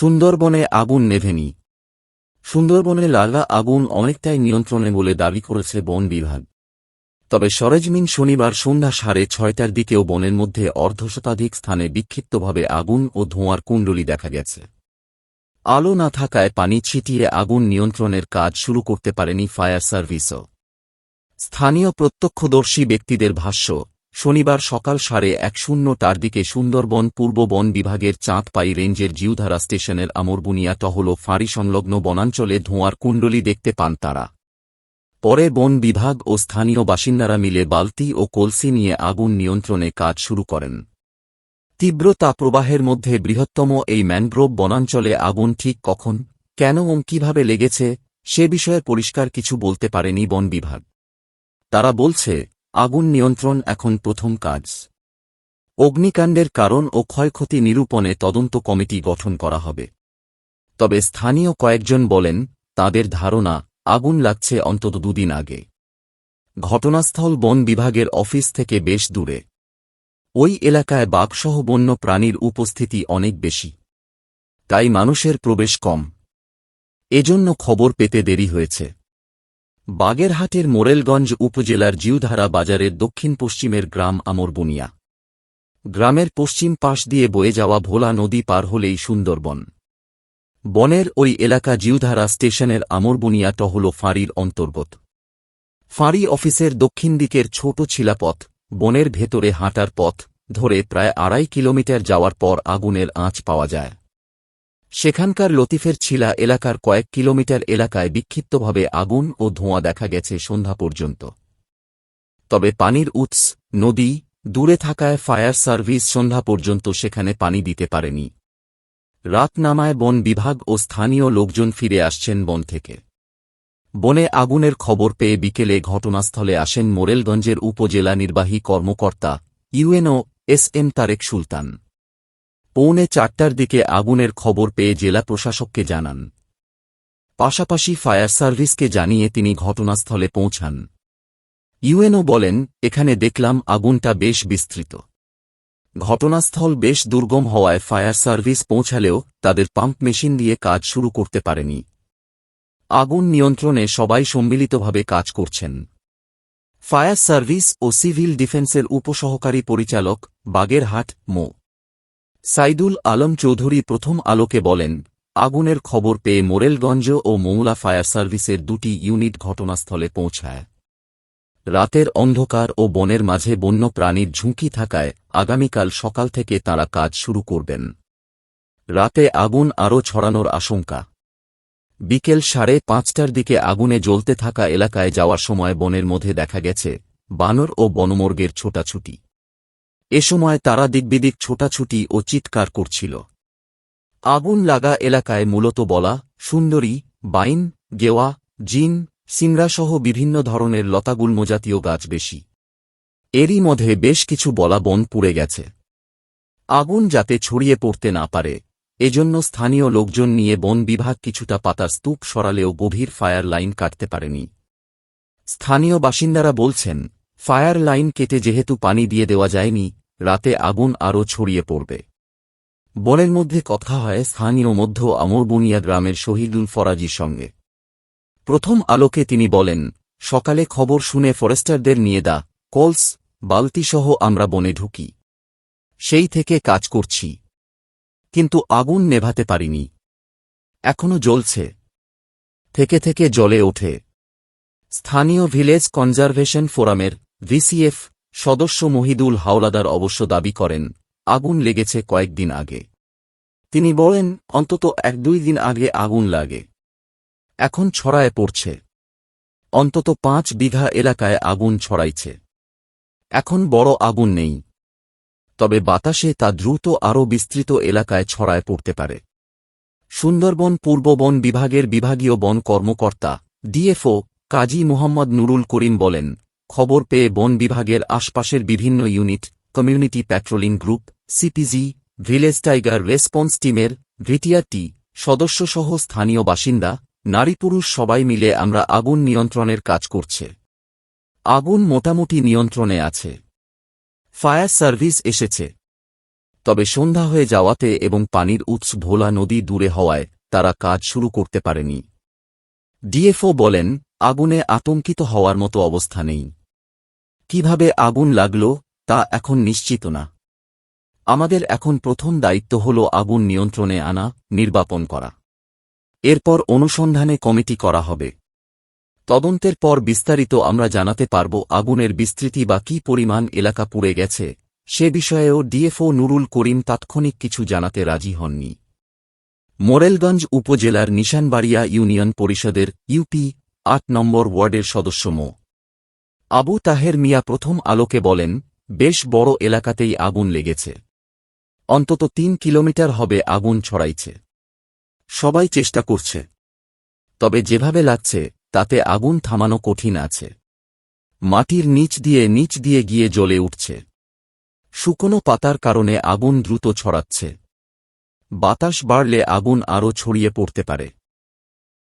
সুন্দরবনে আগুন নেভেনি। সুন্দরবনে লার্ভা আগুন অনেকটাই নিয়ন্ত্রণে বলে দাবি করেছে বন বিভাগ। তবে সরেজমিন শনিবার সন্ধ্যা সাড়ে ছয়টার দিকেও বনের মধ্যে অর্ধশতাধিক স্থানে বিক্ষিপ্তভাবে আগুন ও ধোঁয়ার কুণ্ডলী দেখা গেছে। আলো না থাকায় পানি ছিটিয়ে আগুন নিয়ন্ত্রণের কাজ শুরু করতে পারেনি ফায়ার সার্ভিসও। স্থানীয় প্রত্যক্ষদর্শী ব্যক্তিদের ভাষ্য শনিবার সকাল সাড়ে এক শূন্যটার দিকে সুন্দরবন পূর্ব বন বিভাগের চাঁদপাই রেঞ্জের জিউধারা স্টেশনের আমরবুনিয়া টহল ফাঁড়ি সংলগ্ন বনাঞ্চলে ধোঁয়ার কুণ্ডলী দেখতে পান তারা। পরে বন বিভাগ ও স্থানীয় বাসিন্দারা মিলে বালতি ও কলসি নিয়ে আগুন নিয়ন্ত্রণে কাজ শুরু করেন। তীব্র তাপপ্রবাহের মধ্যে বৃহত্তম এই ম্যানগ্রোভ বনাঞ্চলে আগুন ঠিক কখন, কেন ও কীভাবে লেগেছে, সে বিষয়ে পরিষ্কার কিছু বলতে পারেনি বন বিভাগ। তারা বলছে আগুন নিয়ন্ত্রণ এখন প্রথম কাজ। অগ্নিকাণ্ডের কারণ ও ক্ষয়ক্ষতি নিরূপণে তদন্ত কমিটি গঠন করা হবে। তবে স্থানীয় কয়েকজন বলেন, তাদের ধারণা, আগুন লাগছে অন্তত দুদিন আগে। ঘটনাস্থল বন বিভাগের অফিস থেকে বেশ দূরে। ওই এলাকায় বাঘসহ বন্য প্রাণীর উপস্থিতি অনেক বেশি। তাই মানুষের প্রবেশ কম। এজন্য খবর পেতে দেরি হয়েছে। বাগেরহাটের মোরেলগঞ্জ উপজেলার জিউধারা বাজারের দক্ষিণ পশ্চিমের গ্রাম আমরবুনিয়া। গ্রামের পশ্চিম পাশ দিয়ে বয়ে যাওয়া ভোলা নদী পার হলেই সুন্দরবন। বনের ওই এলাকা জিউধারা স্টেশনের আমরবুনিয়া টহল ফাঁড়ির অন্তর্গত। ফাঁড়ি অফিসের দক্ষিণ দিকের ছোট ছিলাপথ, বনের ভেতরে হাঁটার পথ ধরে প্রায় আড়াই কিলোমিটার যাওয়ার পর আগুনের আঁচ পাওয়া যায়। সেখানকার লতিফের ছিলা এলাকার কয়েক কিলোমিটার এলাকায় বিক্ষিপ্তভাবে আগুন ও ধোঁয়া দেখা গেছে সন্ধ্যা পর্যন্ত। তবে পানির উৎস, নদী, দূরে থাকায় ফায়ার সার্ভিস সন্ধ্যা পর্যন্ত সেখানে পানি দিতে পারেনি। রাত নামায় বন বিভাগ ও স্থানীয় লোকজন ফিরে আসছেন বন থেকে। বনে আগুনের খবর পেয়ে বিকেলে ঘটনাস্থলে আসেন মোরেলগঞ্জের উপজেলা নির্বাহী কর্মকর্তা UNO S M Tareq Sultan. পৌনে চারটার দিকে আগুনের খবর পেয়ে জেলা প্রশাসককে জানান। পাশাপাশি ফায়ার সার্ভিসকে জানিয়ে তিনি ঘটনাস্থলে পৌঁছান। ইউএনও বলেন, এখানে দেখলাম আগুনটা বেশ বিস্তৃত। ঘটনাস্থল বেশ দুর্গম হওয়ায় ফায়ার সার্ভিস পৌঁছালেও তাদের পাম্প মেশিন দিয়ে কাজ শুরু করতে পারেনি। আগুন নিয়ন্ত্রণে সবাই সম্মিলিতভাবে কাজ করছেন। ফায়ার সার্ভিস ও সিভিল ডিফেন্সের উপসহকারী পরিচালক বাগেরহাট মো। সাইদুল আলম চৌধুরী প্রথম আলোকে বলেন, আগুনের খবর পেয়ে মোরেলগঞ্জ ও মৌলা ফায়ার সার্ভিসের দুটি ইউনিট ঘটনাস্থলে পৌঁছায়। রাতের অন্ধকার ও বনের মাঝে বন্য প্রাণীর ঝুঁকি থাকায় আগামীকাল সকাল থেকে তারা কাজ শুরু করবেন। রাতে আগুন আরও ছড়ানোর আশঙ্কা। বিকেল সাড়ে পাঁচটার দিকে আগুনে জ্বলতে থাকা এলাকায় যাওয়ার সময় বনের মধ্যে দেখা গেছে, বানর ও বনমর্গের ছোটাছুটি। এ সময় তারা দিকবিদিক ছোটাছুটি ও চিৎকার করছিল। আগুন লাগা এলাকায় মূলত বলা, সুন্দরী, বাইন, গেওয়া, জিন, সিংড়াসহ বিভিন্ন ধরনের লতাগুল্মজাতীয় গাছ বেশি। এরই মধ্যে বেশ কিছু বলা বন পুড়ে গেছে। আগুন যাতে ছড়িয়ে পড়তে না পারে, এজন্য স্থানীয় লোকজন নিয়ে বন বিভাগ কিছুটা পাতার স্তূপ সরালেও গভীর ফায়ার লাইন কাটতে পারেনি। স্থানীয় বাসিন্দারা বলছেন ফায়ার লাইন কেটে যেহেতু পানি দিয়ে দেওয়া যায়নি, রাতে আগুন আরও ছড়িয়ে পড়বে। বনের মধ্যে কথা হয় স্থানীয় মধ্য আমরবুনিয়া গ্রামের শহীদুল ফরাজির সঙ্গে। প্রথম আলোকে তিনি বলেন, সকালে খবর শুনে ফরেস্টারদের নিয়ে দা, কলস, বালতিসহ আমরা বনে ঢুকি। সেই থেকে কাজ করছি। কিন্তু আগুন নেভাতে পারিনি। এখনও জ্বলছে। থেকে থেকে জলে ওঠে। স্থানীয় ভিলেজ কনজারভেশন ফোরামের ভিসিএফ সদস্য মহিদুল হাওলাদার অবশ্য দাবি করেন, আগুন লেগেছে কয়েকদিন আগে। তিনি বলেন, অন্তত এক দুই দিন আগে আগুন লাগে। এখন ছড়ায় পড়ছে। অন্তত পাঁচ বিঘা এলাকায় আগুন ছড়াইছে। এখন বড় আগুন নেই। তবে বাতাসে তা দ্রুত আরও বিস্তৃত এলাকায় ছড়ায় পড়তে পারে। সুন্দরবন পূর্ব বন বিভাগের বিভাগীয় বন কর্মকর্তা, ডিএফও, কাজী মোহাম্মদ নুরুল করিম বলেন খবর পেয়ে বন বিভাগের আশপাশের বিভিন্ন unit, community patrolling group, CPG, village tiger response টিমের ভিটিআর টি, সদস্যসহ স্থানীয় বাসিন্দা, নারী পুরুষ সবাই মিলে আমরা আগুন নিয়ন্ত্রণের কাজ করছে। আগুন মোটামুটি নিয়ন্ত্রণে আছে। ফায়ার সার্ভিস এসেছে। তবে সন্ধ্যা হয়ে যাওয়াতে এবং পানির উৎস ভোলা নদী দূরে হওয়ায় তারা কাজ শুরু করতে পারেনি। ডিএফও বলেন, আগুনে আতঙ্কিত হওয়ার মতো অবস্থা নেই। কীভাবে আগুন লাগল, তা এখন নিশ্চিত না। আমাদের এখন প্রথম দায়িত্ব হল আগুন নিয়ন্ত্রণে আনা, নির্বাপন করা। এরপর অনুসন্ধানে কমিটি করা হবে। তদন্তের পর বিস্তারিত আমরা জানাতে পারব আগুনের বিস্তৃতি বা কী পরিমাণ এলাকা পুড়ে গেছে, সে বিষয়েও ডিএফও নুরুল করিম তাৎক্ষণিক কিছু জানাতে রাজি হননি। মোরেলগঞ্জ উপজেলার নিশানবাড়িয়া ইউনিয়ন পরিষদের ইউপি আট নম্বর ওয়ার্ডের সদস্য মো। আবু তাহের মিয়া প্রথম আলোকে বলেন, বেশ বড় এলাকাতেই আগুন লেগেছে। অন্তত তিন কিলোমিটার হবে আগুন ছড়াইছে। সবাই চেষ্টা করছে। তবে যেভাবে লাগছে, তাতে আগুন থামানো কঠিন আছে। মাটির নিচ দিয়ে নিচ দিয়ে গিয়ে জ্বলে উঠছে। শুকনো পাতার কারণে আগুন দ্রুত ছড়াচ্ছে। বাতাস বাড়লে আগুন আরও ছড়িয়ে পড়তে পারে।